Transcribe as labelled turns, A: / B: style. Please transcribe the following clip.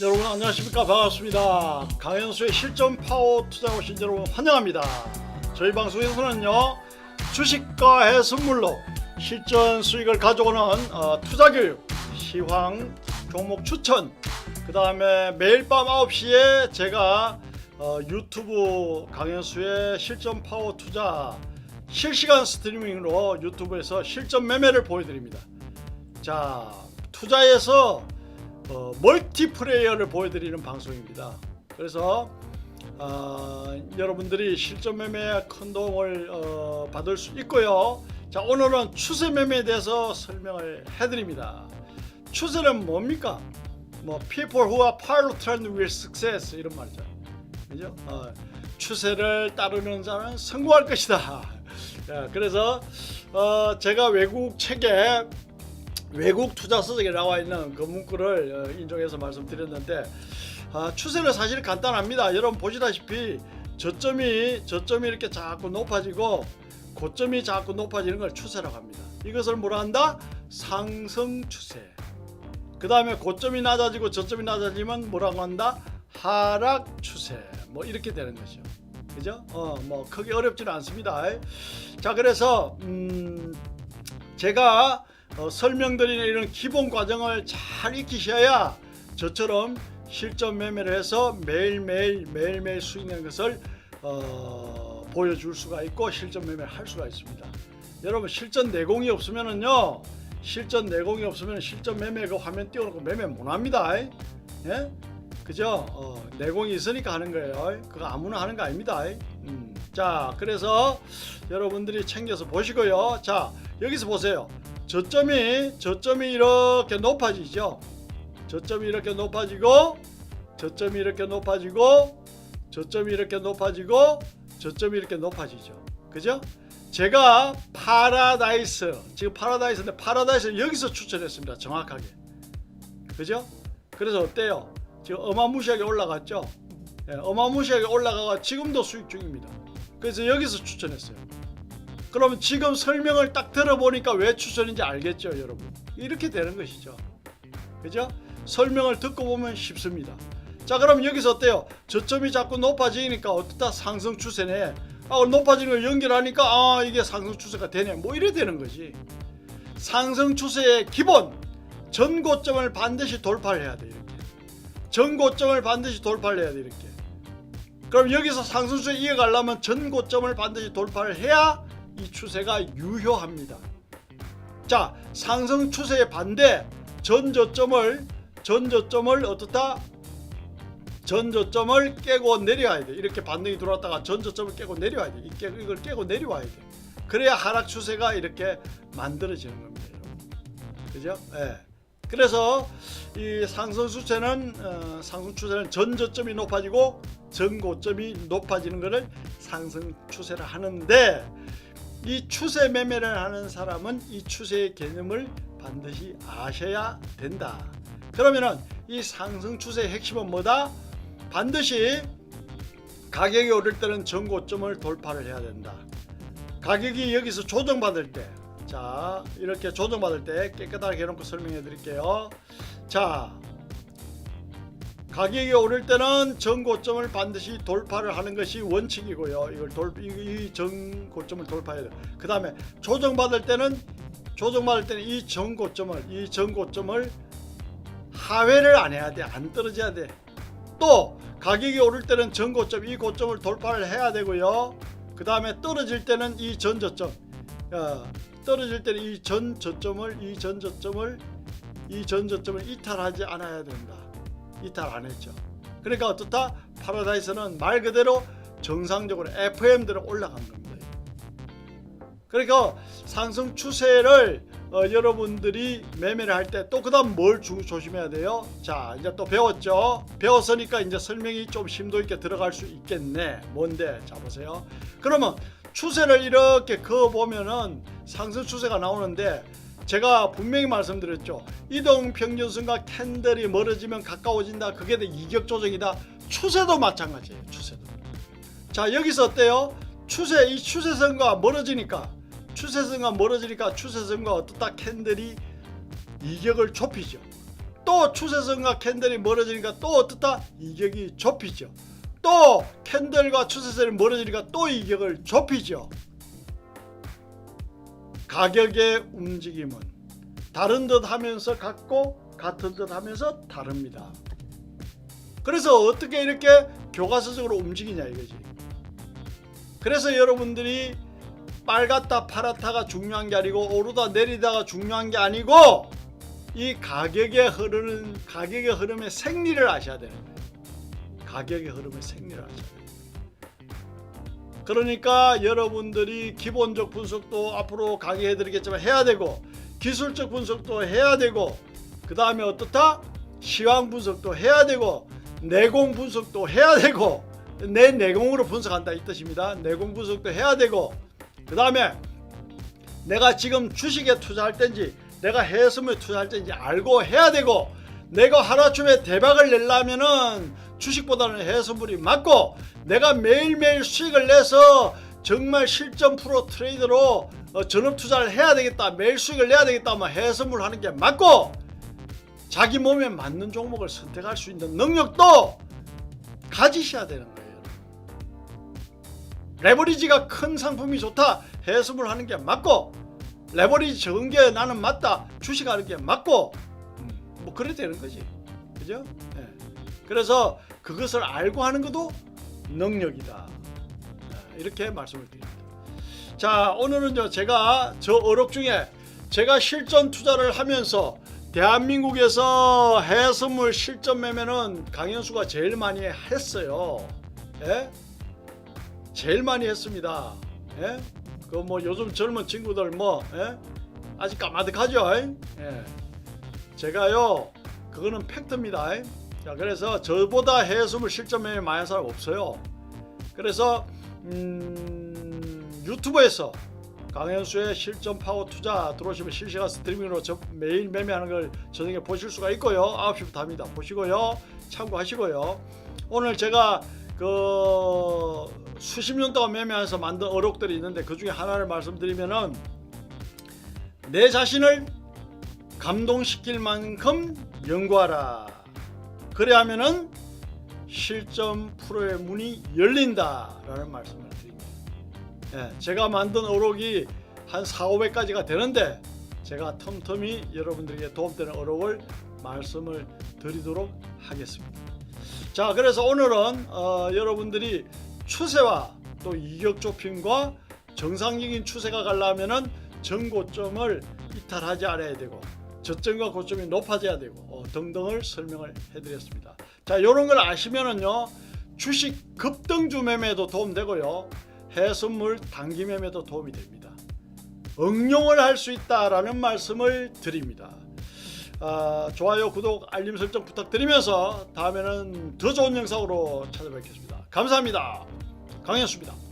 A: 여러분 안녕하십니까 반갑습니다. 강현수의 실전 파워 투자 오신 여러분 환영합니다. 저희 방송에서는요 주식과 해선물로 실전 수익을 가져오는 어, 투자 교육, 시황, 종목 추천, 그 다음에 매일 밤 9시에 제가 어, 유튜브 강현수의 실전 파워 투자 실시간 스트리밍으로 유튜브에서 실전 매매를 보여드립니다. 자 투자에서 어, 멀티플레이어를 보여드리는 방송입니다. 그래서 어, 여러분들이 실전 큰 도움을 어, 받을 수 있고요. 자 오늘은 추세 매매에 대해서 설명을 해드립니다. 추세는 뭡니까? 뭐 people who are follow trend will success 이런 말이죠. 그죠? 어, 추세를 따르는 자는 성공할 것이다. 자, 그래서 어, 제가 외국 책에 외국 투자 서적에 나와 있는 그 문구를 어, 인용해서 말씀드렸는데 아, 추세는 사실 간단합니다. 여러분 보시다시피 저점이 저점이 이렇게 자꾸 높아지고 고점이 자꾸 높아지는 걸 추세라고 합니다. 이것을 뭐라 한다? 상승 추세. 그 다음에 고점이 낮아지고 저점이 낮아지면 뭐라고 한다? 하락 추세. 뭐 이렇게 되는 것이죠. 그죠? 어, 뭐 크게 어렵지는 않습니다. 자, 그래서 음, 제가 어, 설명드리는 이런 기본 과정을 잘 익히셔야 저처럼 실전 매매를 해서 매일매일 매일매일 수익 내는 것을 어, 보여줄 수가 있고 실전 매매를 할 수가 있습니다. 여러분 실전 내공이 없으면은요 실전 내공이 없으면 실전 매매 그 화면 띄워놓고 매매 못합니다. 예? 그죠? 어, 내공이 있으니까 하는 거예요. 그거 아무나 하는 거 아닙니다. 음. 자, 그래서 여러분들이 챙겨서 보시고요. 자, 여기서 보세요. 저점이 저점이 이렇게 높아지죠. 저점이 이렇게 높아지고 저점이 이렇게 높아지고 저점이 이렇게 높아지고 저점이 이렇게 높아지죠. 그죠? 제가 파라다이스 지금 파라다이스인데 파라다이스 여기서 추천했습니다. 정확하게. 그죠? 그래서 어때요? 지금 어마무시하게 올라갔죠. 예, 어마무시하게 올라가가 지금도 수익 중입니다. 그래서 여기서 추천했어요. 그러면 지금 설명을 딱 들어보니까 왜 추천인지 알겠죠, 여러분? 이렇게 되는 것이죠. 그죠? 설명을 듣고 보면 쉽습니다. 자, 그럼 여기서 어때요? 저점이 자꾸 높아지니까 어떻다 상승 추세네. 아, 높아지는 걸 연결하니까 아, 이게 상승 추세가 되네. 뭐 이래 되는 거지. 상승 추세의 기본 전고점을 반드시 돌파를 해야 돼, 이렇게. 전고점을 반드시 돌파를 해야 돼, 이렇게. 그럼 여기서 상승 추세 이어가려면 전고점을 반드시 돌파를 해야 이 추세가 유효합니다. 자, 상승 추세의 반대 전저점을 전저점을 어떻다? 전저점을 깨고 내려와야 돼. 이렇게 반등이 들어왔다가 전저점을 깨고 내려와야 돼. 이걸 깨고 내려와야 돼. 그래야 하락 추세가 이렇게 만들어지는 겁니다. 그죠? 예. 그래서 이 상승 추세는 어, 상승 추세는 전저점이 높아지고 전고점이 높아지는 것을 상승 추세를 하는데 이 추세 매매를 하는 사람은 이 추세의 개념을 반드시 아셔야 된다. 그러면은 이 상승 추세의 핵심은 뭐다? 반드시 가격이 오를 때는 전고점을 돌파를 해야 된다. 가격이 여기서 조정받을 때, 자 이렇게 조정받을 때 깨끗하게 해놓고 설명해 드릴게요. 자 가격이 오를 때는 전고점을 반드시 돌파를 하는 것이 원칙이고요. 이걸 돌, 이, 이 전고점을 돌파해야 돼. 그 다음에 조정받을 때는 조정받을 때는 이 전고점을 이 전고점을 하회를 안 해야 돼. 안 떨어져야 돼. 또 가격이 오를 때는 전고점 이 고점을 돌파를 해야 되고요. 그 다음에 떨어질 때는 이 전저점 어, 떨어질 때는 이 전저점을 이 전저점을 이 전저점을 이탈하지 않아야 된다. 이탈 안 했죠. 그러니까 어떻다? 파라다이스는 말 그대로 정상적으로 FM대로 올라간 겁니다. 그러니까 상승 추세를 어, 여러분들이 매매를 할 때 또 그다음 뭘 주, 조심해야 돼요? 자 이제 또 배웠죠. 배웠으니까 이제 설명이 좀 심도 있게 들어갈 수 있겠네. 뭔데? 자 보세요. 그러면 추세를 이렇게 그어 보면은 상승 추세가 나오는데 제가 분명히 말씀드렸죠. 이동 평균선과 캔들이 멀어지면 가까워진다. 그게 다 이격 조정이다. 추세도 마찬가지예요. 추세도. 자 여기서 어때요? 추세 이 추세선과 멀어지니까 추세선과 멀어지니까 추세선과 어떻다 캔들이 이격을 좁히죠. 또 추세선과 캔들이 멀어지니까 또 어떻다? 이격이 좁히죠. 또 캔들과 추세선이 멀어지니까 또 이격을 좁히죠. 가격의 움직임은 다른 듯 하면서 같고 같은 듯 하면서 다릅니다. 그래서 어떻게 이렇게 교과서적으로 움직이냐 이거지. 그래서 여러분들이 빨갛다 파랗다가 중요한 게 아니고 오르다 내리다가 중요한 게 아니고 이 가격의 흐르는 가격의 흐름의 생리를 아셔야 되는 거예요. 가격의 흐름의 생리를 아셔야 돼요. 그러니까 여러분들이 기본적 분석도 앞으로 강의해 드리겠지만 해야 되고 기술적 분석도 해야 되고 그 다음에 어떻다? 시황 분석도 해야 되고 내공 분석도 해야 되고 내 내공으로 분석한다 이 뜻입니다. 내공 분석도 해야 되고 그 다음에 내가 지금 주식에 투자할 때인지 내가 해외선물에 투자할 때인지 알고 해야 되고 내가 하루아침에 대박을 내려면은 주식보다는 해외선물이 맞고 내가 매일매일 수익을 내서 정말 실전 프로 트레이더로 어, 전업 투자를 해야 되겠다 매일 수익을 내야 되겠다 하면 해외선물 하는 게 맞고 자기 몸에 맞는 종목을 선택할 수 있는 능력도 가지셔야 되는 거예요. 레버리지가 큰 상품이 좋다. 해수물 하는 게 맞고 레버리지 적은 게 나는 맞다. 주식하는 게 맞고 음, 뭐 그래 되는 거지. 그죠? 예. 그래서 그것을 알고 하는 것도 능력이다. 예, 이렇게 말씀을 드립니다. 자, 오늘은요. 제가 저 어록 중에 제가 실전 투자를 하면서 대한민국에서 해수물 실전 매매는 강현수가 제일 많이 했어요. 예? 제일 많이 했습니다. 예? 그 뭐 요즘 젊은 친구들 뭐 예? 아직 까마득하죠. 예. 제가요 그거는 팩트입니다. 자 그래서 저보다 해수물 실전 매매 많이 한 사람 없어요. 그래서 음, 유튜브에서 강현수의 실전 파워 투자 들어오시면 실시간 스트리밍으로 저 매일 매매하는 걸 저녁에 보실 수가 있고요. 9시부터 합니다. 보시고요. 참고하시고요. 오늘 제가 그 수십 년 동안 매매하면서 만든 어록들이 있는데 그 중에 하나를 말씀드리면은 내 자신을 감동시킬 만큼 연구하라. 그래야면은 실전 프로의 문이 열린다라는 말씀을 드립니다. 예, 제가 만든 어록이 한 4, 500가지가 되는데 제가 틈틈이 여러분들에게 도움되는 어록을 말씀을 드리도록 하겠습니다. 자, 그래서 오늘은 어, 여러분들이 추세와 또 이격 좁힘과 정상적인 추세가 가려면은 전고점을 이탈하지 않아야 되고 저점과 고점이 높아져야 되고 어, 등등을 설명을 해드렸습니다. 자, 이런 걸 아시면은요 주식 급등주 매매도 도움되고요 해선물 단기 매매도 도움이 됩니다. 응용을 할 수 있다라는 말씀을 드립니다. 아, 좋아요, 구독, 알림 설정 부탁드리면서 다음에는 더 좋은 영상으로 찾아뵙겠습니다. 감사합니다. 강현수입니다.